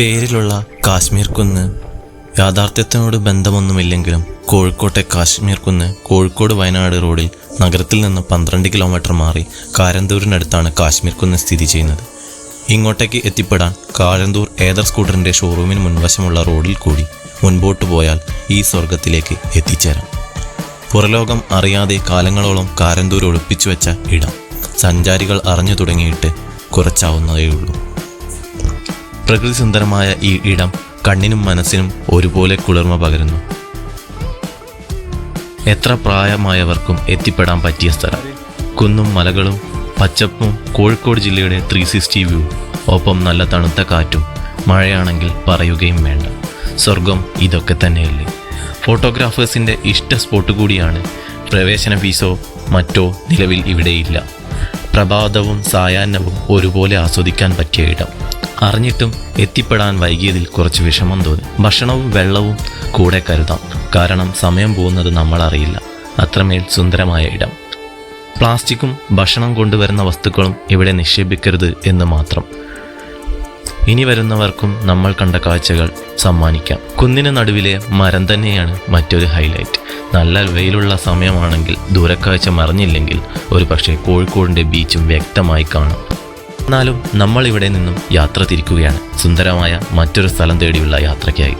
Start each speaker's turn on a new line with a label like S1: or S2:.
S1: പേരിലുള്ള കാശ്മീർ കുന്ന്. യാഥാർത്ഥ്യത്തിനോട് ബന്ധമൊന്നുമില്ലെങ്കിലും കോഴിക്കോട്ടെ കാശ്മീർ കുന്ന് കോഴിക്കോട് വയനാട് റോഡിൽ നഗരത്തിൽ നിന്ന് പന്ത്രണ്ട് കിലോമീറ്റർ മാറി കാരന്തൂരിനടുത്താണ് കാശ്മീർ കുന്ന് സ്ഥിതി ചെയ്യുന്നത്. ഇങ്ങോട്ടേക്ക് എത്തിപ്പെടാൻ കാരന്തൂർ ഏതർ സ്കൂട്ടറിന്റെ ഷോറൂമിന് മുൻവശമുള്ള റോഡിൽ കൂടി മുൻപോട്ട് പോയാൽ ഈ സ്വർഗത്തിലേക്ക് എത്തിച്ചേരാം. പുറലോകം അറിയാതെ കാലങ്ങളോളം കാരന്തൂർ ഒളിപ്പിച്ചു വെച്ച ഇടം. സഞ്ചാരികൾ അറിഞ്ഞു തുടങ്ങിയിട്ട് കുറച്ചാവുന്നതേയുള്ളൂ. പ്രകൃതി സുന്ദരമായ ഈ ഇടം കണ്ണിനും മനസ്സിനും ഒരുപോലെ കുളിർമ പകരുന്നു. എത്ര പ്രായമായവർക്കും എത്തിപ്പെടാൻ പറ്റിയ സ്ഥലം. കുന്നും മലകളും പച്ചപ്പും കോഴിക്കോട് ജില്ലയുടെ ത്രീ സിക്സ്റ്റി വ്യൂ ഒപ്പം നല്ല തണുത്ത കാറ്റും മഴയാണെങ്കിൽ പറയുകയും വേണ്ട. സ്വർഗം ഇതൊക്കെ തന്നെയല്ലേ. ഫോട്ടോഗ്രാഫേഴ്സിന്റെ ഇഷ്ട സ്പോട്ട് കൂടിയാണ് പ്രവേശന ഫീസോ മറ്റോ നിലവിൽ ഇവിടെയില്ല. പ്രഭാതവും സായാഹ്നവും ഒരുപോലെ ആസ്വദിക്കാൻ പറ്റിയ ഇടം. അറിഞ്ഞിട്ടും എത്തിപ്പെടാൻ വൈകിയതിൽ കുറച്ച് വിഷമം തോന്നി. ഭക്ഷണവും വെള്ളവും കൂടെ കരുതാം. കാരണം സമയം പോകുന്നത് നമ്മൾ അറിയില്ല. അത്രമേൽ സുന്ദരമായ ഇടം. പ്ലാസ്റ്റിക്കും ഭക്ഷണം കൊണ്ടുവരുന്ന വസ്തുക്കളും ഇവിടെ നിക്ഷേപിക്കരുത് എന്ന് മാത്രം. ഇനി വരുന്നവർക്കും നമ്മൾ കണ്ട കാഴ്ചകൾ സമ്മാനിക്കാം. കുന്നിന് നടുവിലെ മരം തന്നെയാണ് മറ്റൊരു ഹൈലൈറ്റ് നല്ല വെയിലുള്ള സമയമാണെങ്കിൽ ദൂരക്കാഴ്ച മറിഞ്ഞില്ലെങ്കിൽ ഒരു പക്ഷേ കോഴിക്കോടിന്റെ ബീച്ചും വ്യക്തമായി കാണാം. എന്നാലും നമ്മൾ ഇവിടെ നിന്നും യാത്ര തിരിക്കുകയാണ്. സുന്ദരമായ മറ്റൊരു സ്ഥലം തേടിയുള്ള യാത്രയ്ക്കായി.